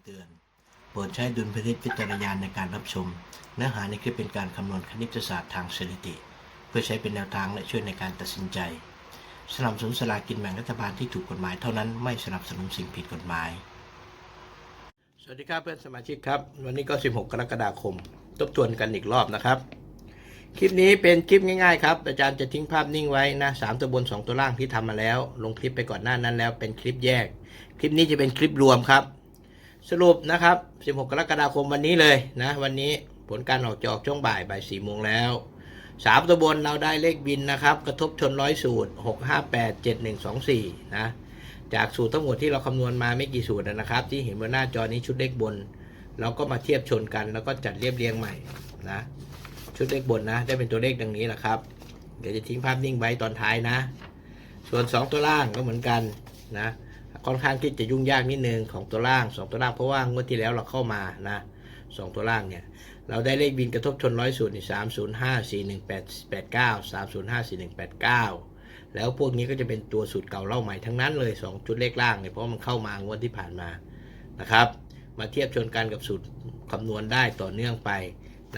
ำเตือน โปรดใช้ดุลพินิจวิจารณาในการรับชม เนื้อหาในคลิปเป็นการคำนวณคณิตศาสตร์ทางสถิติ เพื่อใช้เป็นแนวทางและช่วยในการตัดสินใจ สนับสนุนสลากินแบ่งรัฐบาลที่ถูกกฎหมายเท่านั้นไม่สนับสนุนสิ่งผิดกฎหมาย สวัสดีครับเพื่อนสมาชิกครับ วันนี้ก็ 16 กรกฎาคม ทบทวนกันอีกรอบนะครับ คลิปนี้เป็นคลิปง่ายๆครับ อาจารย์จะทิ้งภาพนิ่งไว้นะสามตัวบน 2 ตัวล่างที่ทำมาแล้ว ลงคลิปไปก่อนหน้านั้นแล้วเป็นคลิปแยก คลิปนี้จะเป็นคลิปรวมครับ สรุปนะครับ 16 กรกฎาคมวันนี้เลยนะ วันนี้ผลการออกจอกช่วงบ่ายบ่าย4โมงแล้วสามตัวบนเราได้เลขบินนะครับ กระทบชนร้อยสูตร 658 7124 นะ จากสูตรทั้งหมดที่เราคำนวณมาไม่กี่สูตรนะครับ ที่เห็นบนหน้าจอนี้ชุดเลขบน เราก็มาเทียบชนกัน แล้วก็จัดเรียบเรียงใหม่นะ ชุดเลขบนนะ ได้เป็นตัวเลขดังนี้แหละครับ เดี๋ยวจะทิ้งภาพนิ่งไว้ตอนท้ายนะ ส่วน 2 ตัวล่างก็เหมือนกันนะ ค่อนข้างที่จะยุ่งยากนิดนึงของตัวล่าง 2 ตัวล่างเพราะว่างวดที่แล้วเราเข้ามานะสองตัวล่างเนี่ย เราได้เลขบินกระทบชนร้อยสูตรนี่สามศูนย์ห้าสี่หนึ่งแปดแปดเก้าสามศูนย์ห้าสี่หนึ่งแปดเก้าแล้วพวกนี้ก็จะเป็นตัวสูตรเก่าเล่าใหม่ทั้งนั้นเลยสองชุดเลขล่างเนี่ยเพราะมันเข้ามางวดที่ผ่านมานะครับ มาเทียบชนกันกับสูตรคำนวณได้ต่อเนื่องไป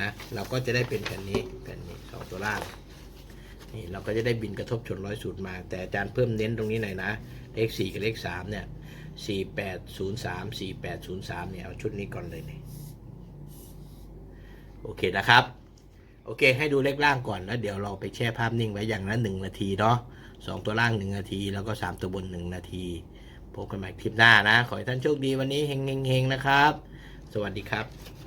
นะเราก็จะได้เป็นแผ่นนี้แผ่นนี้สองตัวล่าง นี่เราก็จะได้บินกระทบชนร้อยสูตรมา แต่อาจารย์เพิ่มเน้นตรงนี้หน่อยนะ เลขสี่กับเลขสามเนี่ยสี่แปดศูนย์สามสี่แปดศูนย์สามเนี่ยเอาชุดนี้ก่อนเลยเนี่ยโอเคนะครับ โอเค ให้ดูเลขล่างก่อนแล้วเดี๋ยวเราไปแช่ภาพนิ่งไว้อย่างละหนึ่งนาทีเนาะสองตัวล่างหนึ่งนาที แล้วก็สามตัวบนหนึ่งนาทีพบกันใหม่คลิปหน้านะ ขอให้ท่านโชคดีวันนี้เฮงเฮงเฮงนะครับ สวัสดีครับ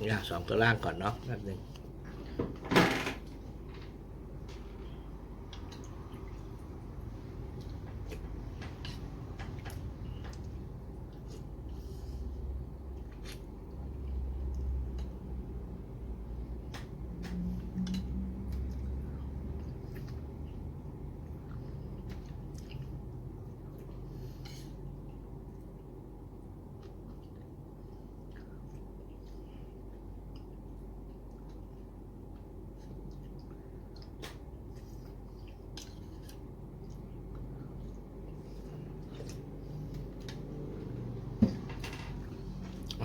เนี่ยสองตัวล่างก่อนเนาะแป๊บหนึง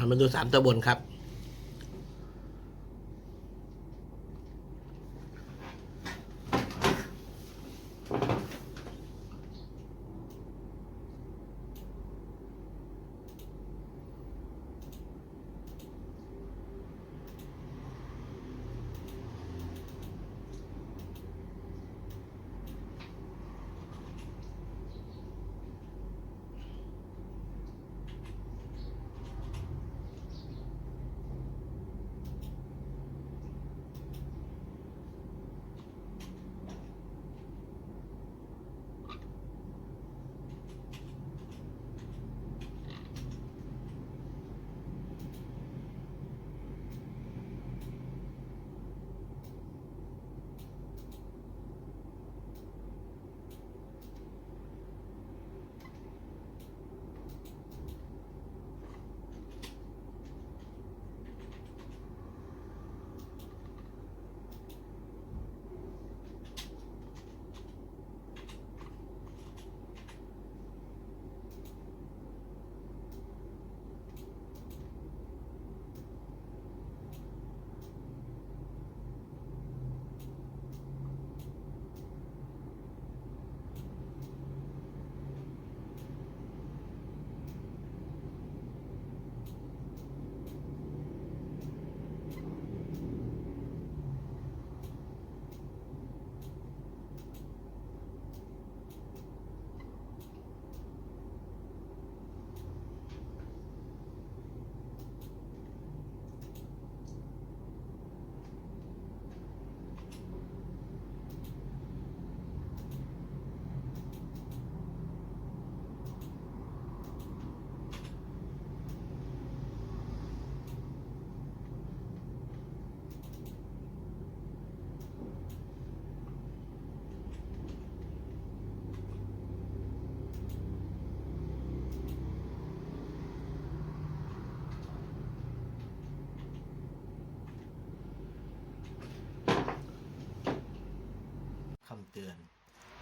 มาดูสามตัวบนครับ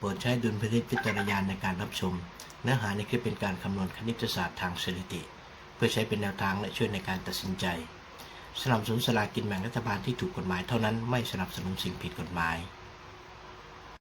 ปรดใช้ดุลพินิจวิจารณาในการรับชม เนื้อหาในคลิปเป็นการคำนวณคณิตศาสตร์ทางสถิติ เพื่อใช้เป็นแนวทางและช่วยในการตัดสินใจ สนับสนุนสลากินแบ่งรัฐบาลที่ถูกกฎหมายเท่านั้นไม่สนับสนุนสิ่งผิดกฎหมาย